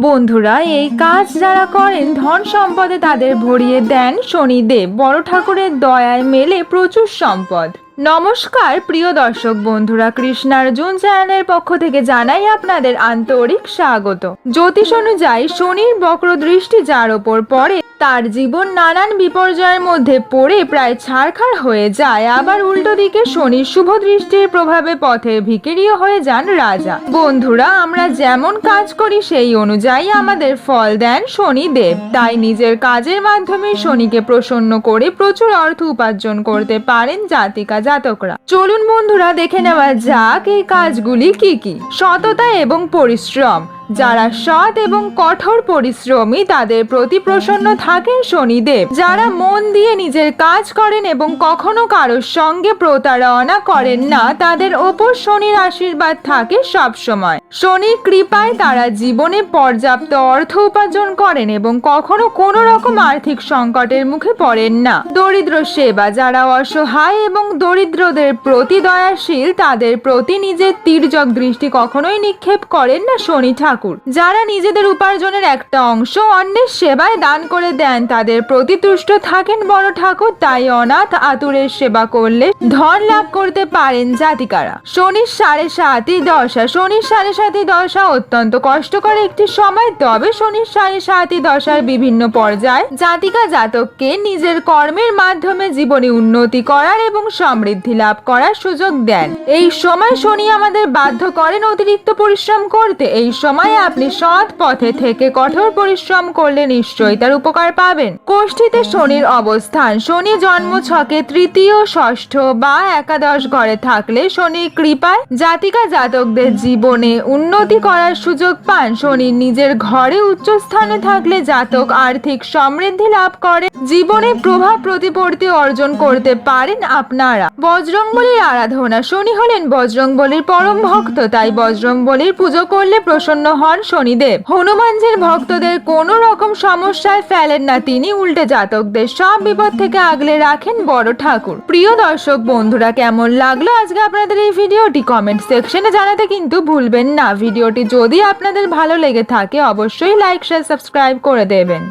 বন্ধুরা, এই কাজ যারা করেন, ধন সম্পদে তাদের ভরিয়ে দেন শনিদেব। বড় ঠাকুরের দয়ায় মেলে প্রচুর সম্পদ। নমস্কার, প্রিয় দর্শক বন্ধুরা কৃষ্ণার্জুন চ্যানেলের পক্ষ থেকে জানাই আপনাদের আন্তরিক স্বাগত। জ্যোতিষ অনুযায়ী শনির বক্র দৃষ্টি যার ওপর পড়ে, তার জীবন নানান বিপর্যয়ের মধ্যে পড়ে প্রায় ছাড়খাড় হয়ে যায়। আবার উল্টো দিকে শনির শুভ দৃষ্টির প্রভাবে পথের ভিকেরিও হয়ে যান রাজা। বন্ধুরা, আমরা যেমন কাজ করি, সেই অনুযায়ী আমাদের ফল দেন শনি দেব তাই নিজের কাজের মাধ্যমে শনিকে প্রসন্ন করে প্রচুর অর্থ উপার্জন করতে পারেন জাতিকা জাতকরা চলুন বন্ধুরা দেখে নেওয়া যাক এই কাজগুলি কি কি। সততা এবং পরিশ্রম। যারা সৎ এবং কঠোর পরিশ্রমী তাদের প্রতি প্রসন্ন থাকেন শনিদেব। যারা মন দিয়ে নিজের কাজ করেন এবং কখনো কারোর সঙ্গে প্রতারণা করেন না, তাদের ওপর শনির আশীর্বাদ থাকে সব সময় শনির কৃপায় তারা জীবনে পর্যাপ্ত অর্থ উপার্জন করেন এবং কখনো কোনো রকম আর্থিক সংকটের মুখে পড়েন না। দরিদ্র সেবা যারা অসহায় এবং দরিদ্রদের প্রতি দয়াশীল, তাদের প্রতি নিজের তির্যক দৃষ্টি কখনোই নিক্ষেপ করেন না শনি ঠাকুর। যারা নিজেদের উপার্জনের একটা অংশ অন্যের সেবায় দান করে দেন, তাদের প্রতি তুষ্ট থাকেন বড় ঠাকুর, তাই অনাথ আতুরের সেবা করলে ধন লাভ করতে পারেন জাতিকারা। শনির সাড়ে সাতই দশা শনির সাড়ে সাতই দশা অত্যন্ত কষ্টকর একটি সময়, তবে শনির সাড়ে সাতই দশার বিভিন্ন পর্যায়ে জাতিকা জাতককে নিজের কর্মের মাধ্যমে জীবনে উন্নতি করার এবং সমৃদ্ধি লাভ করার সুযোগ দেন। এই সময় শনি আমাদের বাধ্য করেন অতিরিক্ত পরিশ্রম করতে, এই সময় আপনি সৎ পথে থেকে কঠোর পরিশ্রম করলে নিশ্চয়ই তার উপকার পাবেন। কোষ্ঠীতে শনির অবস্থান, শনি জন্ম ছকে তৃতীয়, ষষ্ঠ বা একাদশ ঘরে থাকলে শনির কৃপায় জাতিকা জাতকদের জীবনে উন্নতি করার সুযোগ পান। শনি নিজের ঘরে উচ্চ স্থানে থাকলে জাতক আর্থিক সমৃদ্ধি লাভ করে, জীবনে প্রভাব প্রতিপত্তি অর্জন করতে পারেন আপনারা। বজরংবলীর আরাধনা, শনি হলেন বজরংবলীর পরম ভক্ত, তাই বজরংবলীর পুজো করলে প্রসন্ন হন শনিদেব। হনুমানজির ভক্তদের কোনো রকম সমস্যায় ফেলেন না তিনি উল্টে জাতকদের। সব বিপদ থেকে আগলে রাখেন বড় ঠাকুর। প্রিয় দর্শক বন্ধুরা, কেমন লাগল আজকে আপনাদের এই ভিডিওটি? কমেন্ট সেকশনে জানাতে কিন্তু ভুলবেন না। ভিডিওটি যদি আপনাদের ভালো লেগে থাকে, অবশ্যই লাইক, শেয়ার, সাবস্ক্রাইব করে দেবেন।